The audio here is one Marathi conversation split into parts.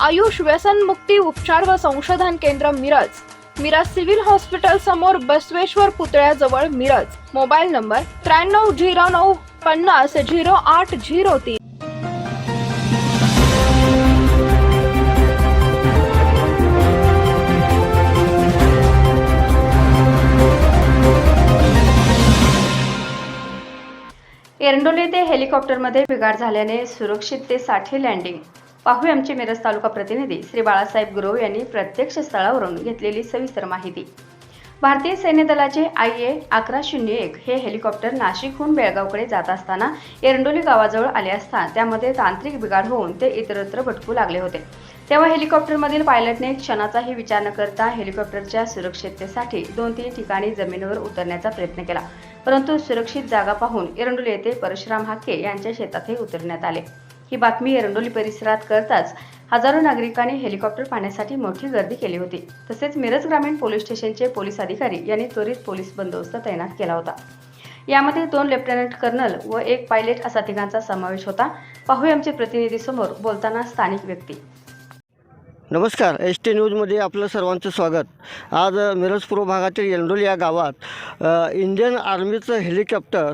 आयुष व्यसन मुक्ती उपचार व संशोधन केंद्र मिरज. मिरज सिव्हिल हॉस्पिटल समोर बसवेश्वर पुतळ्याजवळ मिरज. मोबाईल नंबर त्र्याण्णव झिरो नऊ पन्नास झिरो आठ झिरो तीन. एरंडोली ते हेलिकॉप्टरमध्ये बिघाड झाल्याने सुरक्षिततेसाठी लँडिंग पाहूया आमचे मिरज तालुका प्रतिनिधी श्री बाळासाहेब गुरव यांनी प्रत्यक्ष स्थळावरून घेतलेली सविस्तर माहिती. भारतीय सैन्य दलाचे आय ए अकरा शून्य एक हे हेलिकॉप्टर नाशिकहून बेळगावकडे जात असताना एरंडोली गावाजवळ आले असता त्यामध्ये तांत्रिक बिघाड होऊन ते इतरत्र भटकू लागले होते. तेव्हा हेलिकॉप्टरमधील पायलटने क्षणाचाही विचार न करता हेलिकॉप्टरच्या सुरक्षिततेसाठी दोन तीन ठिकाणी जमिनीवर उतरण्याचा प्रयत्न केला. परंतु सुरक्षित जागा पाहून एरंडोली येथे परशुराम हाके यांच्या शेतातही उतरण्यात आले. ही बातमी एरंडोली परिसरात करताच हजारो नागरिकांनी हेलिकॉप्टर पाहण्यासाठी मोठी गर्दी केली होती. तसेच मिरज ग्रामीण पोलीस स्टेशनचे पोलीस अधिकारी यांनी त्वरित पोलीस बंदोबस्त तैनात केला होता. यामध्ये दोन लेफ्टनंट कर्नल व एक पायलट असा तिघांचा समावेश होता. पाहूया आमचे प्रतिनिधी समोर बोलताना स्थानिक व्यक्ती. नमस्कार एस टी न्यूजमध्ये आपलं सर्वांचं स्वागत. आज अ, मिरज पूर्व भागातील येंडोली या गावात इंडियन आर्मीचं हेलिकॉप्टर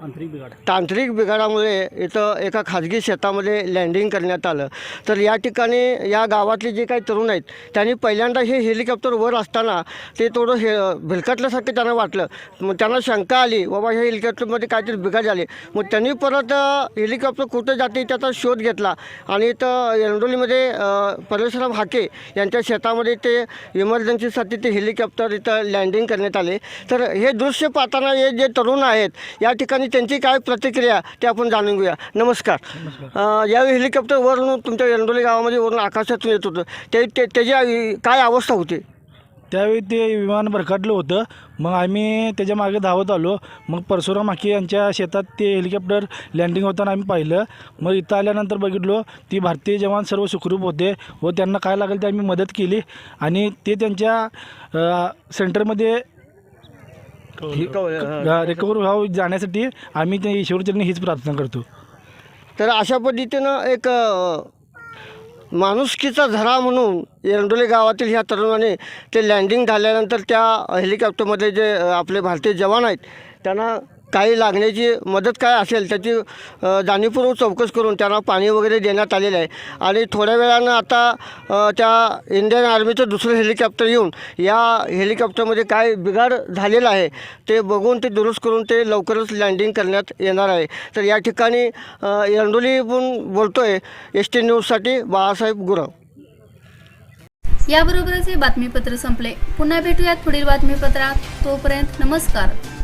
तांत्रिक बिघाड. तांत्रिक बिघाडामुळे इथं एका खाजगी शेतामध्ये लँडिंग करण्यात आलं. तर या ठिकाणी या गावातले जे काही तरुण आहेत त्यांनी पहिल्यांदा हे हेलिकॉप्टर वर असताना ते थोडं हे भिलकटल्यासारखं त्यांना वाटलं. मग त्यांना शंका आली बाबा हे हेलिकॉप्टरमध्ये काहीतरी बिघाड झाले. मग त्यांनी परत हेलिकॉप्टर कुठं जाते त्याचा शोध घेतला. आणि इथं एरंडोलीमध्ये परशुराम हाके यांच्या शेतामध्ये ते इमर्जन्सीसाठी ते हेलिकॉप्टर इथं लँडिंग करण्यात आले. तर हे दृश्य पाहताना हे जे तरुण आहेत या ठिकाणी त्यांची काय प्रतिक्रिया ते आपण जाणून घेऊया. नमस्कार. अ, यावेळी हेलिकॉप्टर वरून तुमच्या एरंडोली गावामध्ये वरून आकाशातून येत होतं. ते ते- त्याची काय अवस्था होती? त्यावेळी ते विमान भरकटलं होतं. मग आम्ही त्याच्यामागे धावत आलो. मग परशुराम माकी यांच्या शेतात ते हेलिकॉप्टर लँडिंग होताना आम्ही पाहिलं. मग इथं आल्यानंतर बघितलो ती भारतीय जवान सर्व सुखरूप होते व त्यांना काय लागेल ते आम्ही मदत केली. आणि ते त्यांच्या अ, सेंटरमध्ये रिकवर व्हावं जाण्यासाठी आम्ही त्या ईश्वरचरणी हीच प्रार्थना करतो. तर अशा पद्धतीनं एक माणुसकीचा झरा म्हणून एरंडोली गावातील ह्या तरुणाने ते लँडिंग झाल्यानंतर त्या हेलिकॉप्टरमध्ये जे आपले भारतीय जवान आहेत त्यांना काही लागण्याची मदत काय असेल त्याची जाणीवपूर्वक चौकस करून त्यांना पाणी वगैरे देण्यात आलेलं आहे. आणि थोड्या वेळानं आता त्या इंडियन आर्मीचं दुसरं हेलिकॉप्टर येऊन या हेलिकॉप्टरमध्ये काय बिघाड झालेला आहे ते बघून ते दुरुस्त करून ते लवकरच लँडिंग करण्यात येणार आहे. तर या ठिकाणी अ, एरंडोलीहून बोलतो आहे एस टी न्यूजसाठी बाळासाहेब गुरव. याबरोबरच हे बातमीपत्र संपले. पुन्हा भेटूयात पुढील बातमीपत्रात. तोपर्यंत नमस्कार.